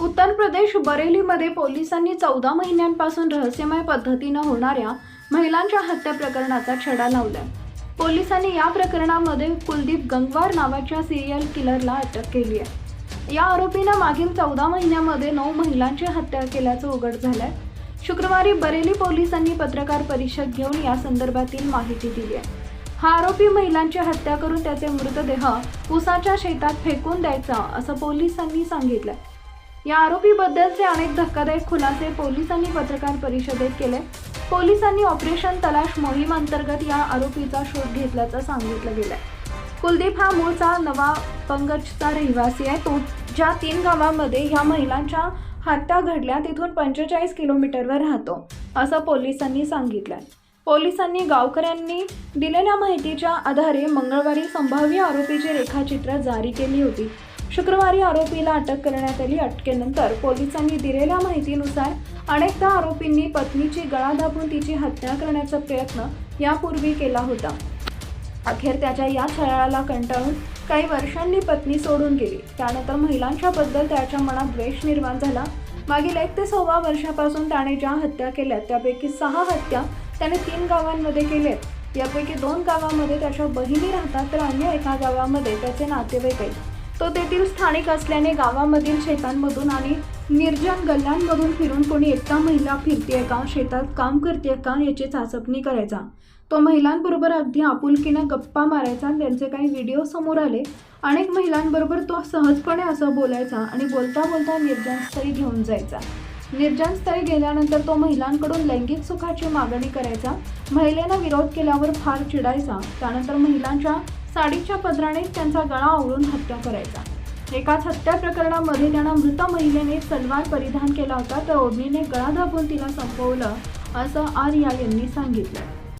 उत्तर प्रदेश बरेलीमध्ये पोलिसांनी चौदा महिन्यांपासून रहस्यमय पद्धतीनं होणाऱ्या महिलांच्या हत्या प्रकरणाचा छडा लावला पोलिसांनी या प्रकरणामध्ये कुलदीप गंगवार नावाच्या सिरियल किलरला अटक केली आहे. या आरोपीनं मागील चौदा महिन्यामध्ये नऊ महिलांची हत्या केल्याचं उघड झालंय. शुक्रवारी बरेली पोलिसांनी पत्रकार परिषद घेऊन या संदर्भातील माहिती दिली आहे. हा आरोपी महिलांची हत्या करून त्याचे मृतदेह उसाच्या शेतात फेकून द्यायचा असं पोलिसांनी सांगितलंय. या आरोपीबद्दलचे अनेक धक्कादायक खुलासे पोलिसांनी पत्रकार परिषदेत केले. पोलिसांनी ऑपरेशन तलाश मोहीम अंतर्गत या आरोपीचा शोध घेतल्याचं सांगितलं गेलंय. कुलदीप हा मूळचा नवा पंगजचा रहिवासी आहे. तो ज्या तीन गावांमध्ये ह्या महिलांच्या हत्या घडल्या तिथून पंचेचाळीस किलोमीटरवर राहतो असं पोलिसांनी सांगितलंय. पोलिसांनी गावकऱ्यांनी दिलेल्या माहितीच्या आधारे मंगळवारी संभाव्य आरोपीची रेखाचित्र जारी केली होती. शुक्रवारी आरोपीला अटक करण्यात आली. अटकेनंतर पोलिसांनी दिलेल्या माहितीनुसार अनेकदा आरोपींनी पत्नीची गळा दाबून तिची हत्या करण्याचा प्रयत्न यापूर्वी केला होता. अखेर त्याच्या या छळाला कंटाळून काही वर्षांनी पत्नी सोडून गेली. त्यानंतर महिलांच्या बद्दल त्याच्या मनात द्वेष निर्माण झाला. मागील एक ते सव्वा वर्षापासून त्याने ज्या हत्या केल्या त्यापैकी सहा हत्या त्याने तीन गावांमध्ये केल्यात. यापैकी दोन गावामध्ये त्याच्या बहिणी राहतात तर अन्य एका गावामध्ये त्याचे नातेवाईक आहेत. तो तेथील स्थानिक असल्याने गावामधील शेतांमधून आणि निर्जन गल्ल्यांमधून फिरून कोणी एकटा महिला फिरतेय का? शेतात काम करते का? याची चाचपणी करायचा. तो महिलांबरोबर अगदी आपुलकीनं गप्पा मारायचा आणि त्यांचे काही व्हिडिओ समोर आले. अनेक महिलांबरोबर तो सहजपणे असं बोलायचा आणि बोलता बोलता निर्जनस्थळी घेऊन जायचा. निर्जनस्थळी गेल्यानंतर तो महिलांकडून लैंगिक सुखाची मागणी करायचा. महिलेनं विरोध केल्यावर फार चिडायचा. त्यानंतर महिलांच्या साडीच्या पदराने त्यांचा गळा आवळून हत्या करायचा. एकाच हत्या प्रकरणामध्ये त्यांना मृत महिलेने सलवार परिधान केला होता. तर ओढणीने गळा दाबून तिला संपवलं असं आर्या यांनी सांगितलं.